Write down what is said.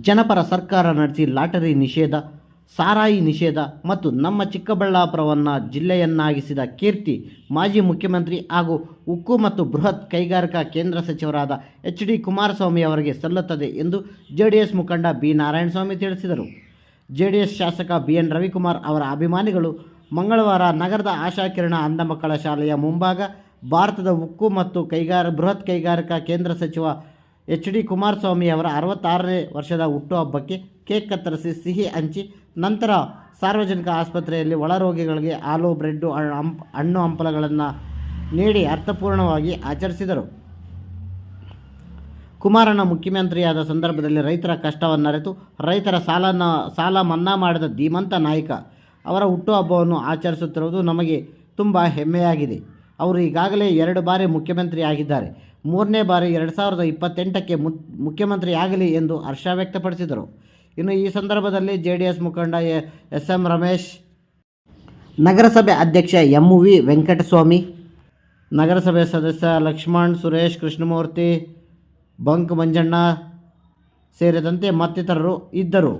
ಜನಪರ ಸರ್ಕಾರ ನಡೆಸಿ ಲಾಟರಿ ನಿಷೇಧ, ಸಾರಾಯಿ ನಿಷೇಧ ಮತ್ತು ನಮ್ಮ ಚಿಕ್ಕಬಳ್ಳಾಪುರವನ್ನು ಜಿಲ್ಲೆಯನ್ನಾಗಿಸಿದ ಕೀರ್ತಿ ಮಾಜಿ ಮುಖ್ಯಮಂತ್ರಿ ಹಾಗೂ ಉಕ್ಕು ಮತ್ತು ಬೃಹತ್ ಕೈಗಾರಿಕಾ ಕೇಂದ್ರ ಸಚಿವರಾದ ಎಚ್ ಡಿ ಕುಮಾರಸ್ವಾಮಿ ಅವರಿಗೆ ಸಲ್ಲುತ್ತದೆ ಎಂದು ಜೆ ಮುಖಂಡ ಬಿ ನಾರಾಯಣಸ್ವಾಮಿ ತಿಳಿಸಿದರು. ಜೆ ಶಾಸಕ ಬಿ ಎನ್ ರವಿಕುಮಾರ್ ಅವರ ಅಭಿಮಾನಿಗಳು ಮಂಗಳವಾರ ನಗರದ ಆಶಾಕಿರಣ ಅಂಧ ಮಕ್ಕಳ ಶಾಲೆಯ ಮುಂಭಾಗ ಭಾರತದ ಉಕ್ಕು ಮತ್ತು ಕೈಗಾರ, ಬೃಹತ್ ಕೈಗಾರಿಕಾ ಕೇಂದ್ರ ಸಚಿವ ಎಚ್ ಡಿ ಕುಮಾರಸ್ವಾಮಿ ಅವರ ಅರವತ್ತಾರನೇ ವರ್ಷದ ಹುಟ್ಟುಹಬ್ಬಕ್ಕೆ ಕೇಕ್ ಕತ್ತರಿಸಿ ಸಿಹಿ ಹಂಚಿ, ನಂತರ ಸಾರ್ವಜನಿಕ ಆಸ್ಪತ್ರೆಯಲ್ಲಿ ಒಳರೋಗಿಗಳಿಗೆ ಹಾಲು ಬ್ರೆಡ್ಡು ಹಣ್ಣು ಹಂಪಲಗಳನ್ನು ನೀಡಿ ಅರ್ಥಪೂರ್ಣವಾಗಿ ಆಚರಿಸಿದರು. ಕುಮಾರಣ್ಣ ಮುಖ್ಯಮಂತ್ರಿಯಾದ ಸಂದರ್ಭದಲ್ಲಿ ರೈತರ ಕಷ್ಟವನ್ನರೆತು ರೈತರ ಸಾಲನ ಸಾಲ ಮನ್ನಾ ಮಾಡಿದ ಧೀಮಂತ ನಾಯಕ ಅವರ ಹುಟ್ಟುಹಬ್ಬವನ್ನು ಆಚರಿಸುತ್ತಿರುವುದು ನಮಗೆ ತುಂಬ ಹೆಮ್ಮೆಯಾಗಿದೆ. ಅವರು ಈಗಾಗಲೇ ಎರಡು ಬಾರಿ ಮುಖ್ಯಮಂತ್ರಿ ಆಗಿದ್ದಾರೆ ಮೂರನೇ ಬಾರಿ ಎರಡು ಸಾವಿರದ ಇಪ್ಪತ್ತೆಂಟಕ್ಕೆ ಮು ಮುಖ್ಯಮಂತ್ರಿ ಆಗಲಿ ಎಂದು ಹರ್ಷ ವ್ಯಕ್ತಪಡಿಸಿದರು. ಇನ್ನು ಈ ಸಂದರ್ಭದಲ್ಲಿ ಜೆ ಡಿ ಎಸ್ ಮುಖಂಡ ಎಸ್ ಎಂ ರಮೇಶ್, ನಗರಸಭೆ ಅಧ್ಯಕ್ಷ ಎಂ ವಿ ವೆಂಕಟಸ್ವಾಮಿ, ನಗರಸಭೆ ಸದಸ್ಯ ಲಕ್ಷ್ಮಣ್, ಸುರೇಶ್ ಕೃಷ್ಣಮೂರ್ತಿ, ಬಂಕ್ ಮಂಜಣ್ಣ ಸೇರಿದಂತೆ ಮತ್ತಿತರರು ಇದ್ದರು.